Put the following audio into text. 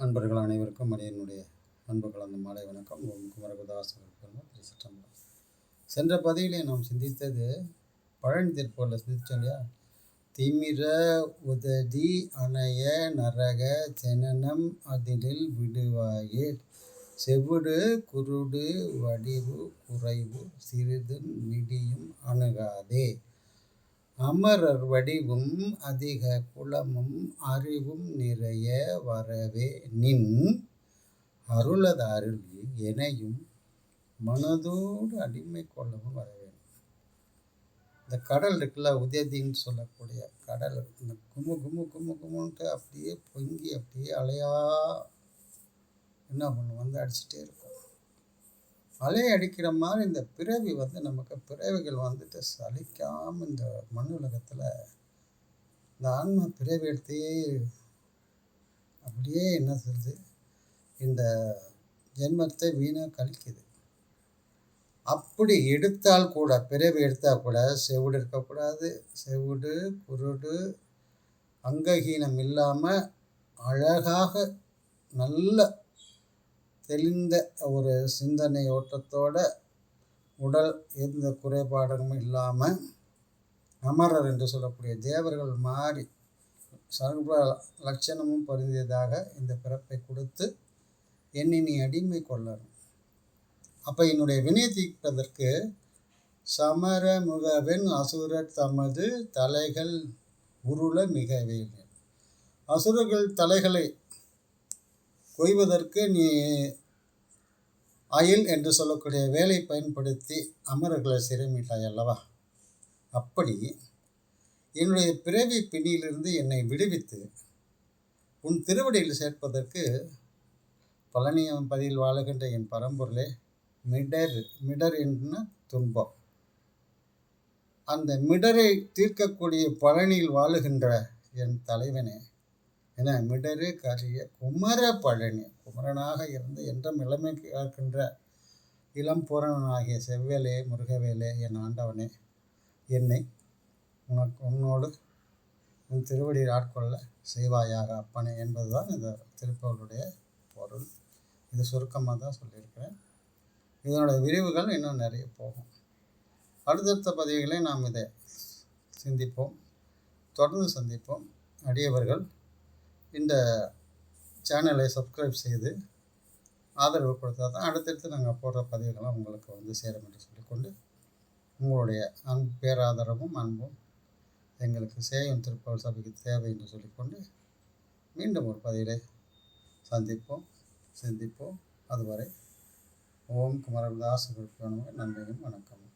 அன்பர்கள் அனைவருக்கும் அடியனுடைய அன்பு கலந்த மாலை வணக்கம். ஓம் குமரகுதாசர் திருச்சிற்றம்பலம். சென்ற பதிவிலே நாம் சிந்தித்தது பழனி திருப்பூரில் சிந்தித்தோம் இல்லையா? திமிர உததி அணைய நரக ஜனனம் அதிலில் விடுவாயில் செவிடு குருடு வடிவு குறைவு சிறிது மிடியும் அணுகாதே. அமரர் வடிவும் அதிக குலமும் அறிவும் நிறைய வரவே நின் அருளது எனையும் மனதோடு அடிமை கொள்ளவும் வர வேண்டும் இந்த கடல் இருக்குல்ல உதயதின்னு சொல்லக்கூடிய கடல் இந்த குமு குமு குமு குமுன்ட்டு அப்படியே பொங்கி அப்படியே அலையா என்ன பண்ணும் வந்து அடிச்சுட்டே இருக்கும். அலை அடிக்கிற மாதிரி இந்த பிறவி வந்து நமக்கு பிறவிகள் வந்துட்டு சலிக்காமல் இந்த மண் உலகத்தில் இந்த ஆன்மா பிறவி எடுத்தையே அப்படியே என்ன சொல்லுது இந்த ஜென்மத்தை வீணாக கழிக்குது. அப்படி எடுத்தால் கூட பிறவி எடுத்தால் கூட செவிடு இருக்கக்கூடாது. செவிடு குருடு அங்ககீனம் இல்லாமல் அழகாக நல்ல தெளிந்த ஒரு சிந்தனை ஓட்டத்தோட உடல் எந்த குறைபாடும் இல்லாமல் அமரர் என்று சொல்லக்கூடிய தேவர்கள் மாறி சர்வ லட்சணமும் பொருந்தியதாக இந்த பிறப்பை கொடுத்து என்னை நீ அடிமை கொள்ளணும். அப்போ என்னுடைய வினை தீர்ப்பதற்கு சமர முகவின் அசுரர் தமது தலைகள் உருள மிகவே அசுரர்கள் தலைகளை கொய்வதற்கு நீ அயில் என்று சொல்லக்கூடிய வேலை பயன்படுத்தி அமரர்களை சிறைமிட்டாய் அல்லவா? அப்படி என்னுடைய பிறவி பிணியிலிருந்து என்னை விடுவித்து உன் திருவடியில் சேர்ப்பதற்கு பழனியம் பதியில் வாழுகின்ற என் பரம்பொருளே மிடர் மிடர் என்ன துன்பம். அந்த மிடரை தீர்க்கக்கூடிய பழனியில் வாழுகின்ற என் தலைவனே என மிடரு கரிய குமர பழனி குமரனாக இருந்து என்றும் இளமை காக்கின்ற இளம் பூரணனாகிய செவ்வேலே முருகவேலே என் ஆண்டவனே என்னை உனக்கு உன்னோடு உன் திருவடியில் ஆட்கொள்ள செய்வாயாக அப்பனே என்பதுதான் இந்த திருப்பவருடைய பொருள். இது சுருக்கமாக தான் சொல்லியிருக்கிறேன். இதனுடைய விரிவுகள் இன்னும் நிறைய போகும். அடுத்தடுத்த பதிவுகளை நாம் இதை சிந்திப்போம் தொடர்ந்து சந்திப்போம். அடியவர்கள் இந்த சேனலை சப்ஸ்கிரைப் செய்து ஆதரவு கொடுத்தா தான் அடுத்தடுத்து நாங்கள் போடுற பதிவுகள்லாம் உங்களுக்கு வந்து சேரும் என்று சொல்லிக்கொண்டு உங்களுடைய அன் பேராதரவும் அன்பும் எங்களுக்கு சேவையும் திருப்பவர் சபைக்கு தேவை என்று சொல்லிக்கொண்டு மீண்டும் ஒரு பதிவிலை சந்திப்போம் சிந்திப்போம். அதுவரை ஓம் குமரதாஸ் நன்றியும் வணக்கம்